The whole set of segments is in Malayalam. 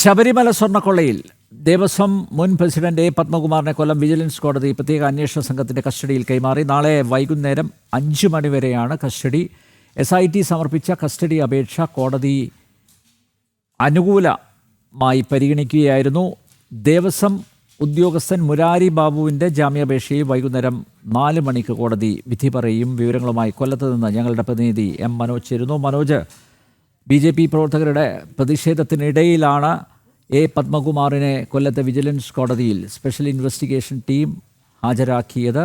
ശബരിമല സ്വർണക്കൊള്ളയിൽ ദേവസ്വം മുൻ പ്രസിഡന്റ് എ പത്മകുമാറിനെ കൊല്ലം വിജിലൻസ് കോടതി പ്രത്യേക അന്വേഷണ സംഘത്തിന്റെ കസ്റ്റഡിയിൽ കൈമാറി. നാളെ വൈകുന്നേരം അഞ്ചു മണിവരെയാണ് കസ്റ്റഡി. എസ് ഐ ടി സമർപ്പിച്ച കസ്റ്റഡി അപേക്ഷ കോടതി അനുകൂലമായി പരിഗണിക്കുകയായിരുന്നു. ദേവസ്വം ഉദ്യോഗസ്ഥൻ മുരാരി ബാബുവിന്റെ ജാമ്യാപേക്ഷയിൽ വൈകുന്നേരം നാല് മണിക്ക് കോടതി വിധി പറയും. വിവരങ്ങളുമായി കൊല്ലത്ത് നിന്ന് ഞങ്ങളുടെ പ്രതിനിധി എം മനോജ് ചേരുന്നു. മനോജ് ബി ജെ പി പ്രവർത്തകരുടെ പ്രതിഷേധത്തിനിടയിലാണ് എ പത്മകുമാറിനെ കൊല്ലത്തെ വിജിലൻസ് കോടതിയിൽ സ്പെഷ്യൽ ഇൻവെസ്റ്റിഗേഷൻ ടീം ഹാജരാക്കിയത്.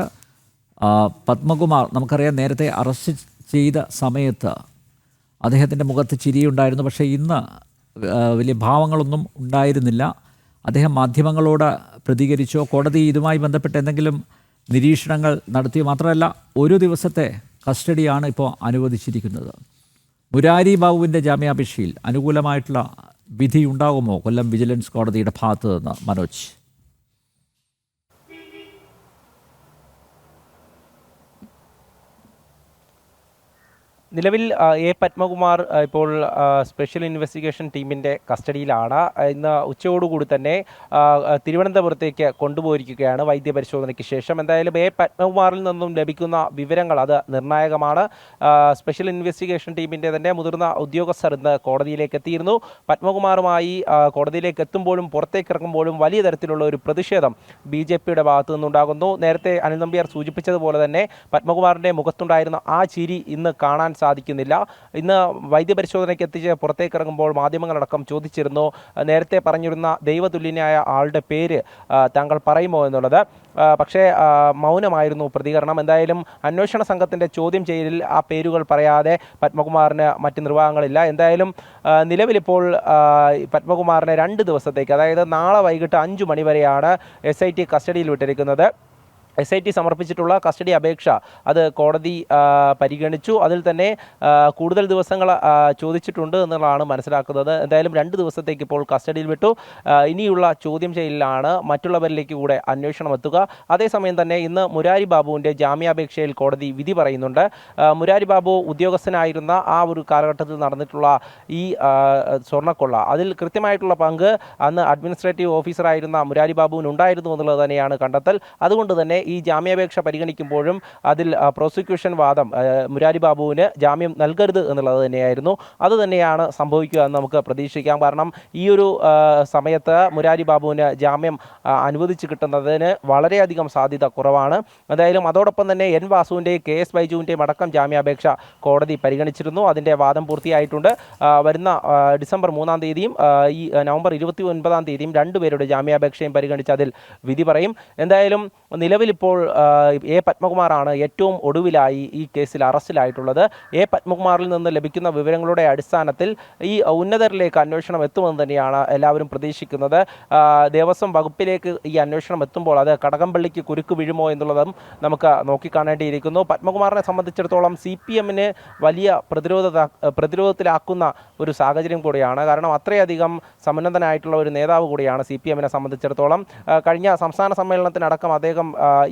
പത്മകുമാർ നമുക്കറിയാം നേരത്തെ അറസ്റ്റ് ചെയ്ത സമയത്ത് അദ്ദേഹത്തിന്റെ മുഖത്ത് ചിരിയുണ്ടായിരുന്നു. പക്ഷേ ഇന്ന് വലിയ ഭാവങ്ങളൊന്നും ഉണ്ടായിരുന്നില്ല. അദ്ദേഹം മാധ്യമങ്ങളോട് പ്രതികരിച്ചോ കോടതി ഇതുമായി ബന്ധപ്പെട്ട് എന്തെങ്കിലും നിരീക്ഷണങ്ങൾ നടത്തിയോ മാത്രമല്ല ഒരു ദിവസത്തെ കസ്റ്റഡിയാണ് ഇപ്പോൾ അനുവദിച്ചിരിക്കുന്നത്. മുരാരി ബാബുവിന്റെ ജാമ്യാപേക്ഷയിൽ അനുകൂലമായിട്ടുള്ള വിധിയുണ്ടാകുമോ കൊല്ലം വിജിലൻസ് കോടതിയുടെ ഭാഗത്തുനിന്ന് മനോജ്. നിലവിൽ എ പത്മകുമാർ ഇപ്പോൾ സ്പെഷ്യൽ ഇൻവെസ്റ്റിഗേഷൻ ടീമിന്റെ കസ്റ്റഡിയിലാണ്. ഇന്ന് ഉച്ചയോടുകൂടി തന്നെ തിരുവനന്തപുരത്തേക്ക് കൊണ്ടുപോയിരിക്കുകയാണ് വൈദ്യ പരിശോധനയ്ക്ക് ശേഷം. എന്തായാലും എ പത്മകുമാറിൽ നിന്നും ലഭിക്കുന്ന വിവരങ്ങൾ അത് നിർണായകമാണ്. സ്പെഷ്യൽ ഇൻവെസ്റ്റിഗേഷൻ ടീമിന്റെ തന്നെ മുതിർന്ന ഉദ്യോഗസ്ഥർ ഇന്ന് കോടതിയിലേക്ക് എത്തിയിരുന്നു. പത്മകുമാറുമായി കോടതിയിലേക്ക് എത്തുമ്പോഴും പുറത്തേക്ക് ഇറങ്ങുമ്പോഴും വലിയ തരത്തിലുള്ള ഒരു പ്രതിഷേധം ബി ജെ പിയുടെ ഭാഗത്തു നിന്നുണ്ടാകുന്നു. നേരത്തെ അനിൽ നമ്പ്യാർ സൂചിപ്പിച്ചതുപോലെ തന്നെ പത്മകുമാറിന്റെ മുഖത്തുണ്ടായിരുന്ന ആ ചിരി ഇന്ന് കാണാൻ സാധിക്കുന്നില്ല. ഇന്ന് വൈദ്യപരിശോധനയ്ക്ക് എത്തിച്ച് പുറത്തേക്ക് ഇറങ്ങുമ്പോൾ മാധ്യമങ്ങളടക്കം ചോദിച്ചിരുന്നു. നേരത്തെ പറഞ്ഞിരുന്ന ദൈവതുല്യനായ ആളുടെ പേര് താങ്കൾ പറയുമോ എന്നുള്ളത്. പക്ഷേ മൗനമായിരുന്നു പ്രതികരണം. എന്തായാലും അന്വേഷണ സംഘത്തിന്റെ ചോദ്യം ചെയ്യലിൽ ആ പേരുകൾ പറയാതെ പത്മകുമാറിന് മറ്റ് നിർവാഹങ്ങളില്ല. എന്തായാലും നിലവിലിപ്പോൾ പത്മകുമാറിനെ രണ്ട് ദിവസത്തേക്ക് അതായത് നാളെ വൈകിട്ട് അഞ്ച് മണിവരെയാണ് എസ് ഐ ടി കസ്റ്റഡിയിൽ വിട്ടിരിക്കുന്നത്. എസ് ഐ ടി സമർപ്പിച്ചിട്ടുള്ള കസ്റ്റഡി അപേക്ഷ അത് കോടതി പരിഗണിച്ചു. അതിൽ തന്നെ കൂടുതൽ ദിവസങ്ങൾ ചോദിച്ചിട്ടുണ്ട് എന്നുള്ളതാണ് മനസ്സിലാക്കുന്നത്. എന്തായാലും രണ്ട് ദിവസത്തേക്ക് ഇപ്പോൾ കസ്റ്റഡിയിൽ വിട്ടു. ഇനിയുള്ള ചോദ്യം ചെയ്യലിലാണ് മറ്റുള്ളവരിലേക്ക് കൂടെ അന്വേഷണം എത്തുക. അതേസമയം തന്നെ ഇന്ന് മുരാരി ബാബുവിന്റെ ജാമ്യാപേക്ഷയിൽ കോടതി വിധി പറയുന്നുണ്ട്. മുരാരി ബാബു ഉദ്യോഗസ്ഥനായിരുന്ന ആ ഒരു കാലഘട്ടത്തിൽ നടന്നിട്ടുള്ള ഈ സ്വർണക്കൊള്ള. അതിൽ കൃത്യമായിട്ടുള്ള പങ്ക് അന്ന് അഡ്മിനിസ്ട്രേറ്റീവ് ഓഫീസറായിരുന്ന മുരാരി ബാബുവിനുണ്ടായിരുന്നു എന്നുള്ളത് തന്നെയാണ് കണ്ടെത്തൽ. അതുകൊണ്ട് തന്നെ ഈ ജാമ്യാപേക്ഷ പരിഗണിക്കുമ്പോഴും അതിൽ പ്രോസിക്യൂഷൻ വാദം മുരാരി ബാബുവിന് ജാമ്യം നൽകരുത് എന്നുള്ളത് തന്നെയായിരുന്നു. അത് തന്നെയാണ് സംഭവിക്കുക എന്ന് നമുക്ക് പ്രതീക്ഷിക്കാം. കാരണം ഈ ഒരു സമയത്ത് മുരാരി ബാബുവിന് ജാമ്യം അനുവദിച്ച് കിട്ടുന്നതിന് വളരെയധികം സാധ്യത കുറവാണ്. എന്തായാലും അതോടൊപ്പം തന്നെ എൻ വാസുവിന്റെയും കെ എസ് ബൈജുവിന്റെയും അടക്കം ജാമ്യാപേക്ഷ കോടതി പരിഗണിച്ചിരുന്നു. അതിന്റെ വാദം പൂർത്തിയായിട്ടുണ്ട്. വരുന്ന ഡിസംബർ മൂന്നാം തീയതിയും ഈ നവംബർ ഇരുപത്തി ഒൻപതാം തീയതിയും രണ്ടുപേരുടെ ജാമ്യാപേക്ഷയും പരിഗണിച്ച് അതിൽ വിധി പറയും. എന്തായാലും ആ, എ പത്മകുമാറാണ് ഏറ്റവും ഒടുവിലായി ഈ കേസിൽ അറസ്റ്റിലായിട്ടുള്ളത്. എ പത്മകുമാറിൽ നിന്ന് ലഭിക്കുന്ന വിവരങ്ങളുടെ അടിസ്ഥാനത്തിൽ ഈ ഉന്നതരിലേക്ക് അന്വേഷണം എത്തുമെന്ന് തന്നെയാണ് എല്ലാവരും പ്രതീക്ഷിക്കുന്നത്. ദേവസ്വം വകുപ്പിലേക്ക് ഈ അന്വേഷണം എത്തുമ്പോൾ അത് കടകംപള്ളിക്ക് കുരുക്ക് വീഴുമോ എന്നുള്ളതും നമുക്ക് നോക്കിക്കാണേണ്ടിയിരിക്കുന്നു. പത്മകുമാറിനെ സംബന്ധിച്ചിടത്തോളം സി പി എമ്മിന് വലിയ പ്രതിരോധ പ്രതിരോധത്തിലാക്കുന്ന ഒരു സാഹചര്യം കൂടിയാണ്. കാരണം അത്രയധികം സമുന്നതനായിട്ടുള്ള ഒരു നേതാവ് കൂടിയാണ് സി പി എമ്മിനെ സംബന്ധിച്ചിടത്തോളം. കഴിഞ്ഞ സംസ്ഥാന സമ്മേളനത്തിനടക്കം അദ്ദേഹം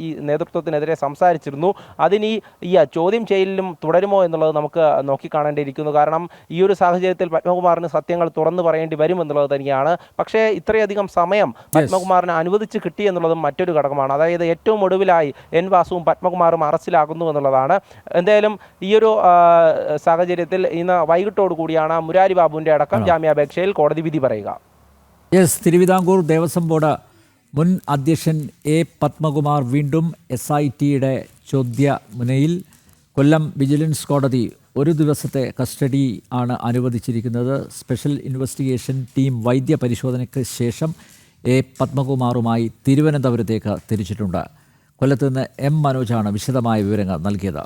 ഈ നേതൃത്വത്തിനെതിരെ സംസാരിച്ചിരുന്നു. അതിനി ഈ ചോദ്യം ചെയ്യലിലും തുടരുമോ എന്നുള്ളത് നമുക്ക് നോക്കിക്കാണേണ്ടിയിരിക്കുന്നു. കാരണം ഈ ഒരു സാഹചര്യത്തിൽ പത്മകുമാറിന് സത്യങ്ങൾ തുറന്നു പറയേണ്ടി വരും എന്നുള്ളത് തന്നെയാണ്. പക്ഷേ ഇത്രയധികം സമയം പത്മകുമാറിന് അനുവദിച്ച് കിട്ടി എന്നുള്ളതും മറ്റൊരു ഘടകമാണ്. അതായത് ഏറ്റവും ഒടുവിലായി എൻ വാസുവും പത്മകുമാറും അറസ്റ്റിലാകുന്നു എന്നുള്ളതാണ്. എന്തായാലും ഈ ഒരു സാഹചര്യത്തിൽ ഇന്ന് വൈകിട്ടോടു കൂടിയാണ് മുരാരി ബാബുവിന്റെ അടക്കം ജാമ്യാപേക്ഷയിൽ കോടതി വിധി പറയുക. യെസ് തിരുവിതാംകൂർ ദേവസ്വം ബോർഡ് മുൻ അധ്യക്ഷൻ എ പത്മകുമാർ വീണ്ടും എസ് ഐ ടിയുടെ ചോദ്യ മുനയിൽ കൊല്ലം വിജിലൻസ് കോടതി ഒരു ദിവസത്തെ കസ്റ്റഡി ആണ് അനുവദിച്ചിരിക്കുന്നത്. സ്പെഷ്യൽ ഇൻവെസ്റ്റിഗേഷൻ ടീം വൈദ്യ പരിശോധനയ്ക്ക് ശേഷം എ പത്മകുമാറുമായി തിരുവനന്തപുരത്തേക്ക് തിരിച്ചിട്ടുണ്ട്. കൊല്ലത്ത് നിന്ന് എം മനോജാണ് വിശദമായ വിവരങ്ങൾ നൽകിയത്.